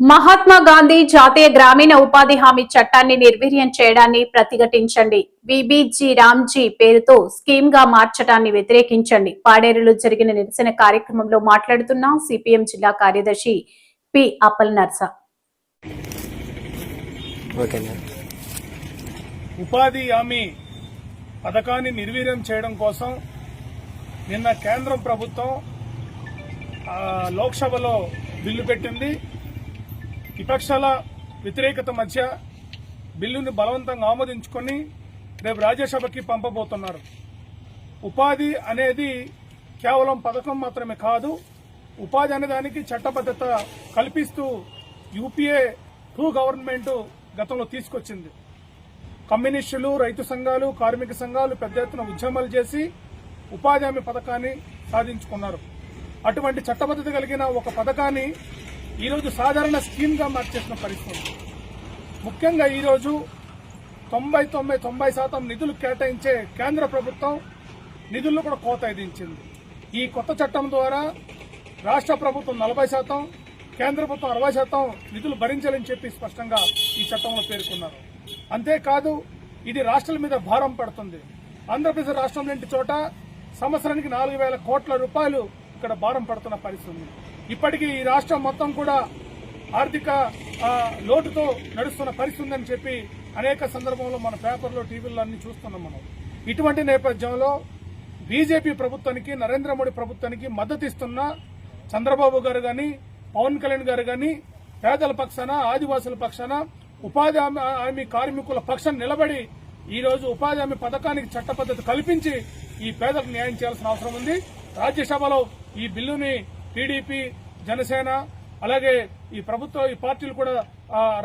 మహాత్మా గాంధీ జాతీయ గ్రామీణ ఉపాధి హామీ చట్టాన్ని నిర్వీర్యం చేయడాన్ని ప్రతిఘటించండి. విబిజీ రామ్జీ పేరుతో స్కీమ్గా మార్చడాన్ని వ్యతిరేకించండి. పాడేరులో జరిగిన నిరసన కార్యక్రమంలో మాట్లాడుతున్న సిపిఎం జిల్లా కార్యదర్శి పి అప్పల్ నర్స. ఉపాధి హామీ పథకాన్ని నిర్వీర్యం చేయడం కోసం నిన్న కేంద్రం ప్రభుత్వం ఆ, లోక్సభలో బిల్లు పెట్టింది. విపక్షాల వ్యతిరేకత మధ్య బిల్లుని బలవంతంగా ఆమోదించుకొని రేపు రాజ్యసభకి పంపబోతున్నారు. ఉపాధి అనేది కేవలం పథకం మాత్రమే కాదు ఉపాధి అనేదానికి చట్టబద్ధత కల్పిస్తూ యూపీఏ టూ గవర్నమెంట్ గతంలో తీసుకొచ్చింది. కమ్యూనిస్టులు రైతు సంఘాలు కార్మిక సంఘాలు పెద్ద ఎత్తున ఉద్యమాలు చేసి ఉపాధి హామీ పథకాన్ని సాధించుకున్నారు. అటువంటి చట్టబద్ధత కలిగిన ఒక పథకాన్ని ఈరోజు సాధారణ స్కీమ్గా మార్చేసిన పరిస్థితి. ముఖ్యంగా ఈరోజు తొంభై తొంభై తొంభై శాతం నిధులు కేటాయించే కేంద్ర ప్రభుత్వం నిధులను కూడా కోత విధించింది. ఈ కొత్త చట్టం ద్వారా రాష్ట్ర ప్రభుత్వం నలభై శాతం కేంద్ర ప్రభుత్వం అరవై శాతం నిధులు భరించాలని చెప్పి స్పష్టంగా ఈ చట్టంలో పేర్కొన్నారు. అంతేకాదు ఇది రాష్ట్రాల మీద భారం పడుతుంది. ఆంధ్రప్రదేశ్ రాష్ట్రం లాంటి చోట సంవత్సరానికి నాలుగు వేల కోట్ల రూపాయలు ఇక్కడ భారం పడుతున్న పరిస్థితి ఇప్పటికీ ఈ రాష్ట్రం మొత్తం కూడా ఆర్థిక లోటుతో నడుస్తున్న పరిస్థితి ఉందని చెప్పి అనేక సందర్భంలో మన పేపర్లో టీవీల్లో అన్ని చూస్తున్నాం మనం. ఇటువంటి నేపథ్యంలో బీజేపీ ప్రభుత్వానికి నరేంద్ర మోడీ ప్రభుత్వానికి మద్దతు ఇస్తున్న చంద్రబాబు గారు కానీ పవన్ కళ్యాణ్ గారు కానీ పేదల పక్షాన ఆదివాసుల పక్షాన ఉపాధి హామీ హామీ కార్మికుల పక్షాన నిలబడి ఈ రోజు ఉపాధి హామీ పథకానికి చట్టపద్ధతి కల్పించి ఈ పేదలకు న్యాయం చేయాల్సిన అవసరం ఉంది. రాజ్యసభలో ఈ బిల్లుని టీడీపీ జనసేన అలాగే ఈ ప్రభుత్వ ఈ పార్టీలు కూడా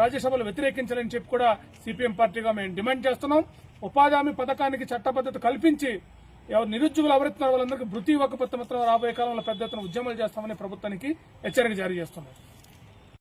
రాజ్యసభలో వ్యతిరేకించాలని చెప్పి కూడా సిపిఎం పార్టీగా మేము డిమాండ్ చేస్తున్నాం. ఉపాధి హామీ పథకానికి చట్టబద్ధత కల్పించి ఎవరు నిరుద్యోగులు ఎవరెత్తున్న వాళ్ళందరికీ వృత్తి ఒక్క మాత్రం రాబోయే కాలంలో పెద్ద ఎత్తున ఉద్యమాలు చేస్తామని ప్రభుత్వానికి హెచ్చరిక జారీ చేస్తున్నారు